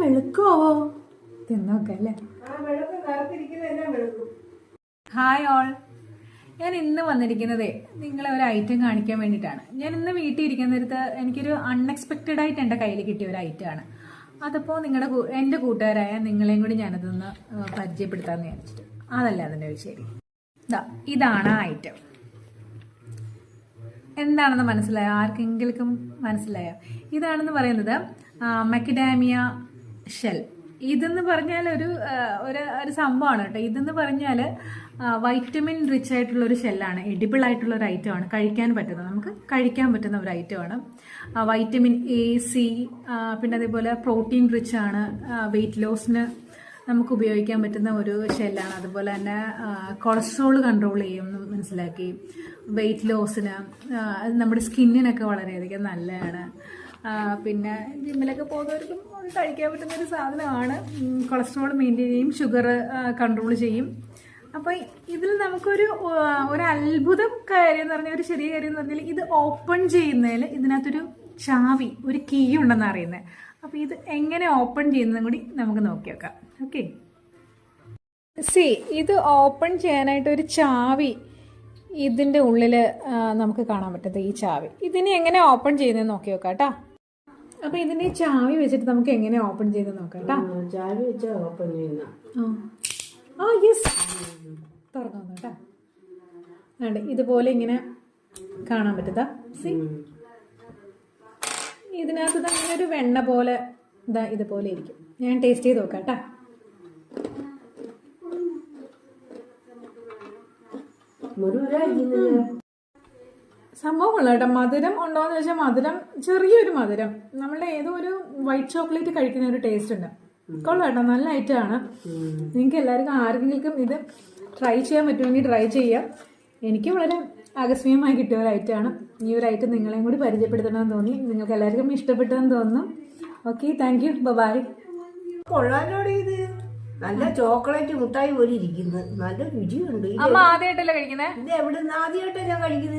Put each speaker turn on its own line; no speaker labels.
വെളുക്കോ? തിന്നോക്കല്ലേ hi all ഞാൻ ഇന്ന് വന്നിരിക്കുന്നത് നിങ്ങളെ ഒരു ഐറ്റം കാണിക്കാൻ വേണ്ടിയിട്ടാണ്. ഞാൻ ഇന്ന് വീട്ടിൽ ഇരിക്കുന്നിടത്ത് എനിക്കൊരു അൺഎക്സ്പെക്റ്റഡ് ആയിട്ട് എന്റെ കയ്യിൽ കിട്ടിയ ഒരു ഐറ്റമാണ് അതിപ്പോൾ നിങ്ങളുടെ എന്റെ കൂട്ടുകാരായ നിങ്ങളെയും കൂടി ഞാനതൊന്ന് പരിചയപ്പെടുത്താമെന്ന് വിചാരിച്ചിട്ട്. അതല്ല അതിന്റെ ഒരു ശരി ഇതാണ് ആ ഐറ്റം എന്താണെന്ന് മനസ്സിലായോ? ആർക്കെങ്കിലും മനസ്സിലായോ? ഇതാണെന്ന് പറയുന്നത് മക്കിഡാമിയ ഷെൽ. ഇതെന്ന് പറഞ്ഞാൽ ഒരു ഒരു സംഭവമാണ് കേട്ടോ. ഇതെന്ന് പറഞ്ഞാൽ വൈറ്റമിൻ റിച്ച് ആയിട്ടുള്ള ഒരു ഷെല്ലാണ്. എഡിബിൾ ആയിട്ടുള്ള ഒരു ഐറ്റം ആണ്. കഴിക്കാൻ പറ്റുന്നത്. നമുക്ക് കഴിക്കാൻ പറ്റുന്ന ഒരു ഐറ്റം ആണ്. വൈറ്റമിൻ എ സി പിന്നെ അതേപോലെ പ്രോട്ടീൻ റിച്ച് ആണ്. വെയിറ്റ് ലോസിന് നമുക്ക് ഉപയോഗിക്കാൻ പറ്റുന്ന ഒരു ഷെല്ലാണ്. അതുപോലെ തന്നെ കൊളസ്ട്രോൾ കൺട്രോൾ ചെയ്യും മനസ്സിലാക്കി. വെയിറ്റ് ലോസിന് നമ്മുടെ സ്കിന്നിനൊക്കെ വളരെയധികം നല്ലതാണ്. പിന്നെ ജിമ്മിലൊക്കെ പോകുന്നവർക്കും കഴിക്കാൻ പറ്റുന്ന ഒരു സാധനമാണ് കൊളസ്ട്രോൾ മെയിന്റെയിൻ ചെയ്യും ഷുഗർ കൺട്രോൾ ചെയ്യും. അപ്പോൾ ഇതിൽ നമുക്കൊരു ഒരു അത്ഭുതം കാര്യം എന്ന് പറഞ്ഞാൽ ഒരു ചെറിയ കാര്യം എന്ന് പറഞ്ഞാൽ ഇത് ഓപ്പൺ ചെയ്യുന്നതിൽ ഇതിനകത്തൊരു ചാവി ഒരു കീ ഉണ്ടെന്ന് അറിയുന്നത് അപ്പോൾ ഇത് എങ്ങനെ ഓപ്പൺ ചെയ്യുന്നതും കൂടി നമുക്ക് നോക്കി നോക്കാം ഓക്കെ സി ഇത് ഓപ്പൺ ചെയ്യാനായിട്ട് ഒരു ചാവി ഇതിന്റെ ഉള്ളിൽ നമുക്ക് കാണാൻ പറ്റുന്നത് ഈ ചാവി. ഇതിനെ എങ്ങനെ ഓപ്പൺ ചെയ്യുന്നത് നോക്കി നോക്കാം കേട്ടോ. അപ്പോൾ ഇതിന്റെ ചാവി വെച്ചിട്ട് നമുക്ക് എങ്ങനെ ഓപ്പൺ ചെയ്ത് നോക്കാം കേട്ടോ
ചാവി വെച്ചാ ഓപ്പൺ ചെയ്യുന്ന.
ആ. യെസ് തുറന്നു കേട്ടോ വേണ്ട ഇതുപോലെ ഇങ്ങനെ കാണാൻ പറ്റുതാ സി ഇതിനകത്ത് തന്നെ ഒരു വെണ്ണ പോലെ ഇതാ ഇതുപോലെ ഇരിക്കും. ഞാൻ ടേസ്റ്റ് ചെയ്ത് നോക്കാം കേട്ടോ സംഭവം കൊള്ളാം കേട്ടോ. മധുരം ഉണ്ടോയെന്ന് വെച്ചാൽ മധുരം ചെറിയൊരു മധുരം. നമ്മളുടെ ഏതോ ഒരു വൈറ്റ് ചോക്ലേറ്റ് കഴിക്കുന്ന ഒരു ടേസ്റ്റ് ഉണ്ട്. കൊള്ളാം കേട്ടോ. നല്ല ഐറ്റമാണ് നിങ്ങൾക്ക് എല്ലാവർക്കും ആർക്കെങ്കിലും ഇത് ട്രൈ ചെയ്യാൻ പറ്റുമെങ്കിൽ ട്രൈ ചെയ്യാം. എനിക്ക് വളരെ ആകസ്മികമായി കിട്ടിയ ഒരു ഐറ്റമാണ് ഈ ഒരു ഐറ്റം നിങ്ങളെയും കൂടി പരിചയപ്പെടുത്തണമെന്ന് തോന്നി. നിങ്ങൾക്ക് എല്ലാവർക്കും ഇഷ്ടപ്പെട്ടെന്ന് തോന്നുന്നു. ഓക്കെ താങ്ക് യു ബൈ
കൊള്ളാലോടെ ഇത്. നല്ല ചോക്ലേറ്റ് മുട്ടായി പോലെ ഇരിക്കുന്നത് നല്ല രുചിയുണ്ട്.
അമ്മ ആദ്യമായിട്ടല്ലേ കഴിക്കുന്നത്
ഇത് എവിടെ നിന്ന് ആദ്യമായിട്ടാണ് ഞാൻ കഴിക്കുന്നത്?